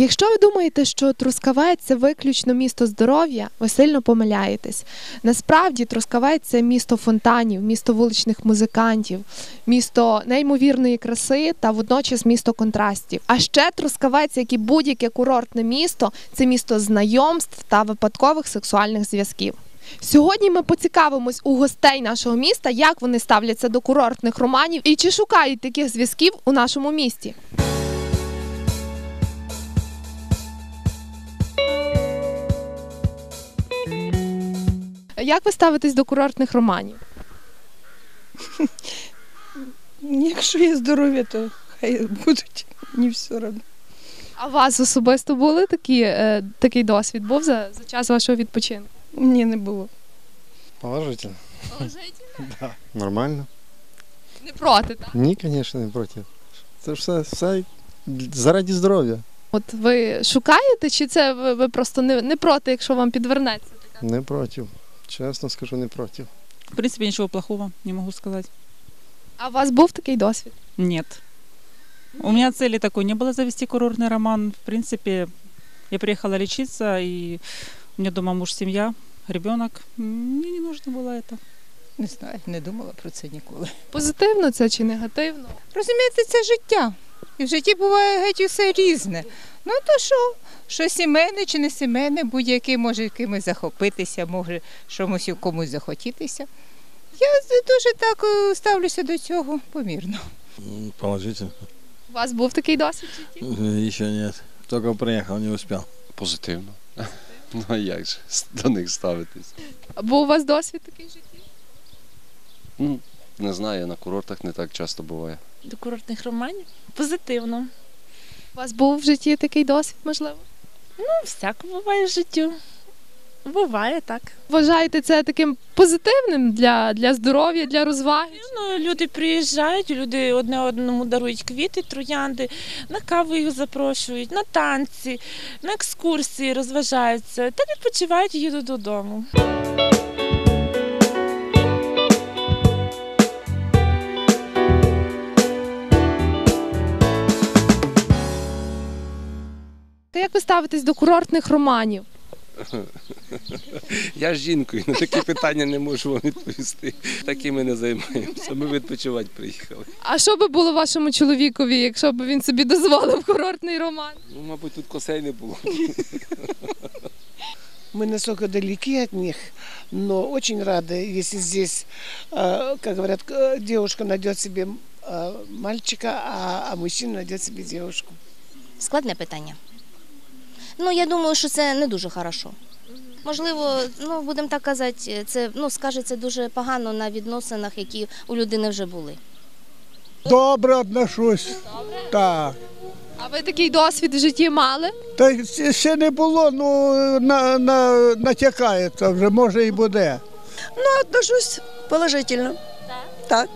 Якщо ви думаєте, що Трускавець це виключно місто здоров'я, ви сильно помиляєтесь. Насправді Трускавець це місто фонтанів, місто вуличних музикантів, місто неймовірної краси та водночас місто контрастів. А ще Трускавець, як і будь-яке курортне місто, це місто знайомств та випадкових сексуальних зв'язків. Сьогодні ми поцікавимось у гостей нашого міста, як вони ставляться до курортних романів і чи шукають таких зв'язків у нашому місті. Як ви ставитесь до курортних романів? Якщо є здоров'я, то хай будуть. Мені все одно. А у вас особисто були такі, е, такий досвід? Був за, за час вашого відпочинку? Мені не було. Положительно. Да. Нормально. Не проти, так? Ні, звісно, не проти. Це ж все, все заради здоров'я. От ви шукаєте, чи це ви, ви просто не, не проти, якщо вам підвернеться? Не проти. Чесно скажу, не проти. В принципе, ничего плохого не могу сказать. А у вас був такий досвід? Нет. У меня цели такой не было завести курортный роман. В принципе, я приехала лечиться, и у меня дома муж, семья, ребенок. Мне не нужно было это. Не знаю, не думала про це ніколи. Позитивно це чи негативно? Розумієте, це життя. І в житті буває геть усе різне. Ну то що? Що сімейне чи не сімейне, будь-який може кимось захопитися, може чомусь комусь захотітися. Я дуже так е, ставлюся до цього помірно. М, Положительно. У вас був такий досвід в житті? Еще нет. Только приехал, не успел. Позитивно. Ну а як же до них ставитись? Був у вас досвід такий в житті? Ну, не знаю, на курортах не так часто буває. До курортних романів? Позитивно. У вас був в житті такий досвід, можливо? Ну, всяко буває в життю. Буває так. Вважаєте це таким позитивним для, для здоров'я, для розваги? Ну, люди приїжджають, люди одне одному дарують квіти, троянди, на каву їх запрошують, на танці, на екскурсії розважаються та відпочивають і їдуть додому. Як ви ставитесь до курортних романів? Я з жінкою на такі питання не можу вам відповісти. Такими не займаємося. Ми відпочивати приїхали. А що би було вашому чоловікові, якщо б він собі дозволив курортний роман? Ну, мабуть, тут косей не було. Мы настолько далеки от них, но очень рады, если здесь, э, как говорят, э, девушка найдет себе э, мальчика, а, а мужчина найдет себе девушку. Складне питання. Ну, я думаю, що це не дуже хорошо. Можливо, ну будемо так казати, це ну скажеться дуже погано на відносинах, які у людини вже були. Добре отношусь. Так. А ви такий досвід в житті мали? Та й ще не було, ну на, на, натякається вже, може і буде. Ну, отношусь положительно. Так.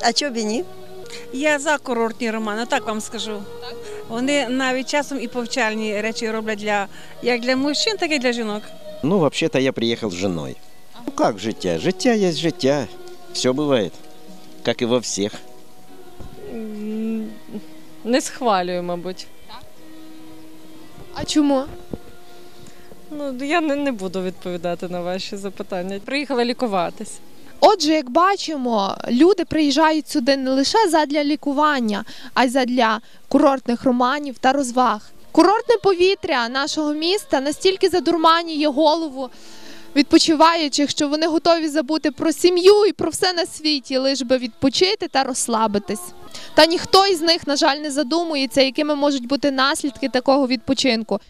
А чого б і ні? Я за курортні романи, так вам скажу. Вони навіть часом і повчальні речі роблять для як для мужчин, так і для жінок. Ну, вообще-то я приехал с женой. Ну как життя? Життя есть життя. Все бывает. Как и во всех. Не схвалюю, мабуть. А чому? Ну, я не, не буду відповідати на ваші запитання. Приїхала лікуватись. Отже, як бачимо, люди приїжджають сюди не лише задля лікування, а й задля курортних романів та розваг. Курортне повітря нашого міста настільки задурманює голову відпочиваючих, що вони готові забути про сім'ю і про все на світі, лиш би відпочити та розслабитись. Та ніхто із них, на жаль, не задумується, якими можуть бути наслідки такого відпочинку.